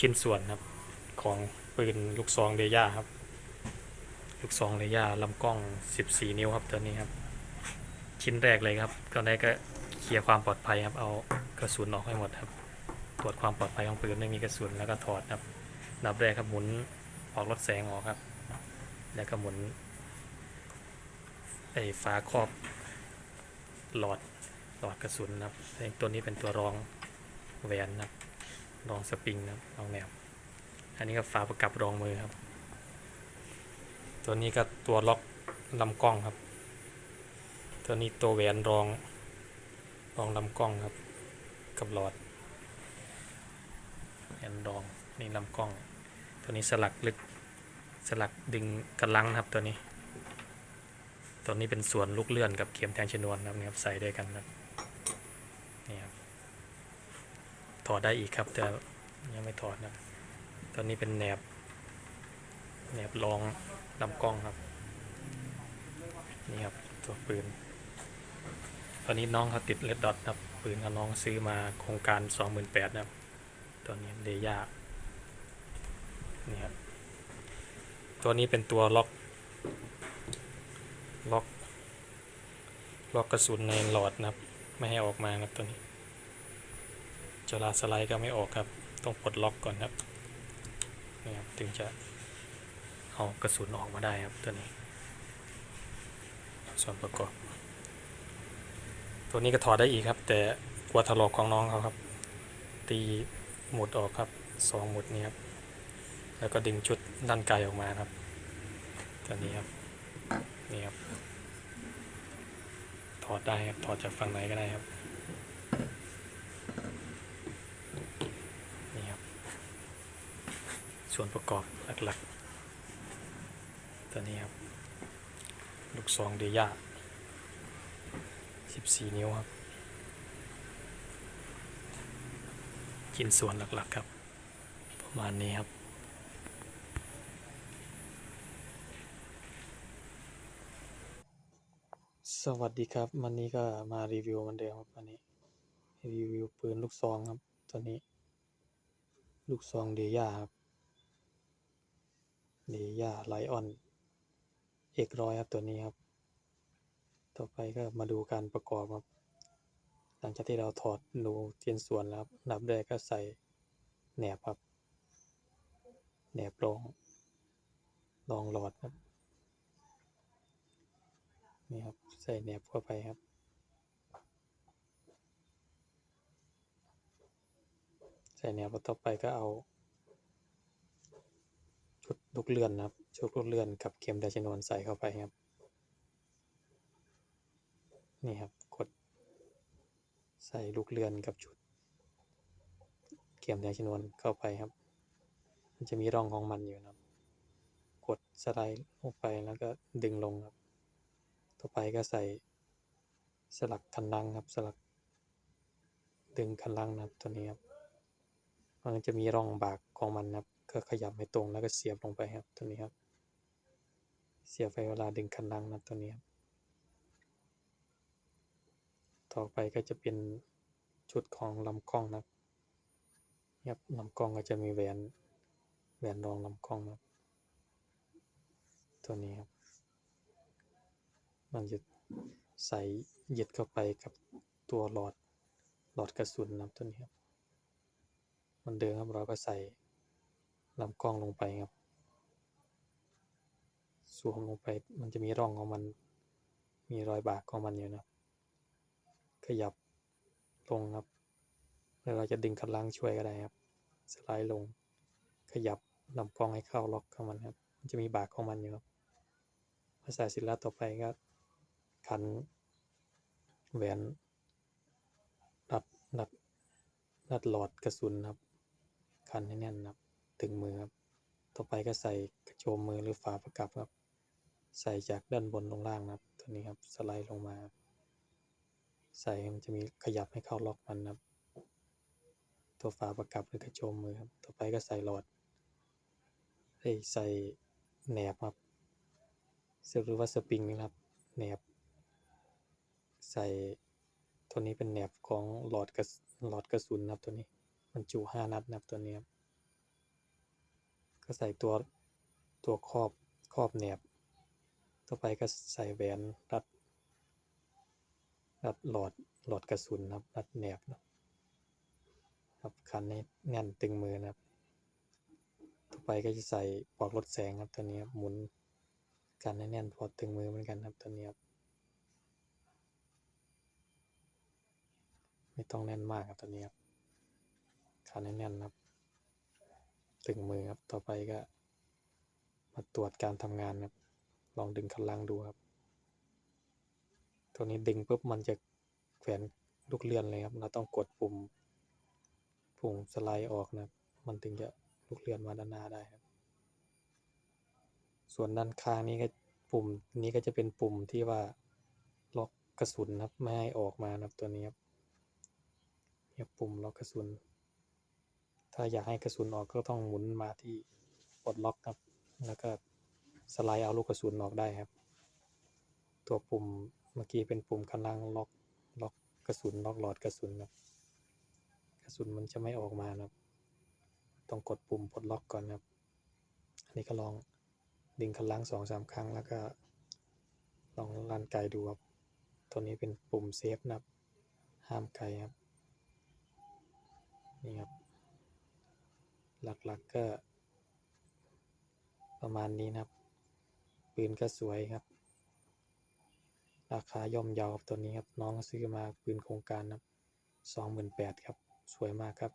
ชิ้นส่วนครับของปืนลูกซองเดย่าครับ ลูกซองเดย่าลำกล้อง 14 นิ้วครับตัวนี้ครับ ชิ้นแรกเลยครับตอนแรกก็เคลียร์ความปลอดภัยครับ เอากระสุนออกให้หมดครับ ตรวจความปลอดภัยของปืนไม่มีกระสุนแล้วก็ถอดครับนดับแรกครับหมุนออกรถแสงออกครับ แล้วก็หมุนไอ้ฝาครอบหลอดหลอดกระสุนนะครับตัวนี้เป็นตัวรองแหวนนะครับ รองสปริงนะครับรองแนวอันนี้ก็ฝาประกับรองมือครับ ตัวนี้ก็ตัวล็อกลำกล้องครับ ตัวนี้ตัวแหวนรองรองลำกล้องครับ กับหลอดแหวนรองนี่ลำกล้อง ตัวนี้สลักลึกสลักดึงกระลังครับตัวนี้ ตัวนี้เป็นส่วนลูกเลื่อนกับเข็มแทงชนวนครับนี่ครับใส่ด้วยกันครับนี่ครับ ถอดได้อีกครับ แต่ยังไม่ถอดนะครับตอนนี้เป็นแหนบแหนบรองลำกล้องครับ นี่ครับตัวปืน ตอนนี้น้องเขาติดเลดดอทครับปืนเขาน้องซื้อมาโครงการ 28,000นะครับตัวนี้เดย่านี่ครับตัวนี้เป็นตัวล็อกล็อกล็อกกระสุนในหลอดนะครับ ไม่ให้ออกมานะครับตัวนี้ จลาสไลด์ก็ไม่ออกครับ ต้องปลดล็อกก่อนครับนี่ครับถึงจะเอากระสุนออกมาได้ครับตัวนี้ ส่วนประกอบ ตัวนี้ก็ถอดได้อีกครับ แต่กลัวถลอกของน้องเขาครับ ตีหมุดออกครับสองหมุดนี้ครับ แล้วก็ดึงชุดด้านไกลออกมาครับ ตัวนี้ครับนี่ครับถอดได้ครับถอดจากฝั่งไหนก็ได้ครับนี่ครับ ส่วนประกอบหลักๆ ตัวนี้ครับ ลูกซองเดียา14 นิ้วครับชิ้นส่วนหลักๆครับ ประมาณนี้ครับสวัสดีครับวันนี้ก็มารีวิวมือนเดิมครับวันนี้ รีวิวปืนลูกซองครับ ตัวนี้ ลูกซองเดียาครับ เดียาไลออนเอกร้อยครับตัวนี้ครับ ต่อไปก็มาดูการประกอบครับ หลังจากที่เราถอดดูเทียนส่วนแล้วครับอันดับแรกก็ใส่แหนบครับแหนบรองรองหลอดครับ นี่ครับใส่แหนบเข้าไปครับใส่แหนบแล้วต่อไปก็เอา ชุดลูกเลื่อนนะครับ ชุดลูกเลื่อนกับเข็มไดชนวนใส่เข้าไปครับ นี่ครับ กด ใส่ลูกเลื่อนกับชุด เข็มไดชนวนเข้าไปครับ มันจะมีร่องของมันอยู่นะครับ กดสไลด์ลงไปแล้วก็ดึงลงครับ ต่อไปก็ใส่สลักคันลังครับ สลัก ดึงคันลังนะครับตัวนี้ครับ มันจะมีร่องบากของมันนะครับ ก็ขยับให้ตรงแล้วก็เสียบลงไปครับตัวนี้ครับ เสียบไปเวลาดึงคันลังนะตัวนี้ครับต่อไปก็จะเป็นชุดของลำกล้องนะครับครับลำกล้องก็จะมีแหวนแหวนรองลำกล้องนะครับตัวนี้ครับ มันจะใส่ยึดเข้าไปกับตัวหลอดหลอดกระสุนนะครับตัวนี้ครับมันเดิมครับเราก็ใส่ ลำกล้องลงไปครับสวมลงไปมันจะมีร่องของมัน มีรอยบากของมันอยู่นะขยับลงครับ แล้วเราจะดึงคันลังช่วยก็ได้ครับ สไลด์ลง ขยับลำกล้องให้เข้าล็อกของมันครับ มันจะมีบากของมันอยู่ครับพอใส่เสร็จแล้วต่อไปก็ขันแหวนรัดรัดรัดหลอดกระสุนครับ ขันให้แน่นครับ ถึงมือครับ ต่อไปก็ใส่กระโจมมือหรือฝาประกับครับ ใส่จากด้านบนลงล่างนะครับ ตัวนี้ครับสไลด์ลงมา ใส่มันจะมีขยับให้เข้าล็อกมันนะครับ ตัวฝาประกับหรือกระโจมมือครับ ต่อไปก็ใส่หลอดเอ้ยใส่แหนบครับหรือว่าสปริงนะครับแหนบ ใส่ตัวนี้เป็นแหนบของหลอดกระสหลอดกระสุนนะครับตัวนี้ มันจุห้านัดนะครับตัวนี้ครับ ก็ใส่ตัวตัวครอบครอบแหนบ ต่อไปก็ใส่แหวนรัดรัดหลอดหลอดกระสุนครับรัดแหนบนะครับคันให้แน่นตึงมือนะครับ ต่อไปก็จะใส่ปลอกลดแสงครับตัวนี้หมุนกันให้แน่นพอตึงมือเหมือนกันครับตัวนี้ครับไม่ต้องแน่นมากครับตัวนี้ครับคันให้แน่นครับ ตึงมือครับ ต่อไปก็ มาตรวจการทำงานครับ ลองดึงคันลังดูครับ ตัวนี้ดึงปุ๊บมันจะแขวนลูกเลื่อนเลยครับ เราต้องกดปุ่ม ปุ่มสไลด์ออกนะมันถึงจะลูกเลื่อนมาด้านหน้าได้ครับ ส่วนด้านข้างนี้ก็ปุ่มนี้ก็จะเป็นปุ่มที่ว่าล็อกกระสุนนะครับไม่ให้ออกมานะครับตัวนี้ครับเนี่ยปุ่มล็อกกระสุน ถ้าอยากให้กระสุนออกก็ต้องหมุนมาที่ปลดล็อกครับ แล้วก็สไลด์เอาลูกกระสุนออกได้ครับ ตัวปุ่มเมื่อกี้เป็นปุ่มกำลังล็อกล็อกกระสุนล็อกหลอดกระสุนครับกระสุนมันจะไม่ออกมาครับ ต้องกดปุ่มปลดล็อกก่อนครับ อันนี้ก็ลองดึงคันลังสองสามครั้งแล้วก็ ลองลันไกดูครับ ตัวนี้เป็นปุ่มเซฟนะครับ ห้ามไกครับ นี่ครับ หลักๆก็ประมาณนี้นะครับ ปืนก็สวยครับ ราคาย่อมเยาครับตัวนี้ครับ น้องซื้อมาปืนโครงการครับสองหมื่นแปดครับ สวยมากครับ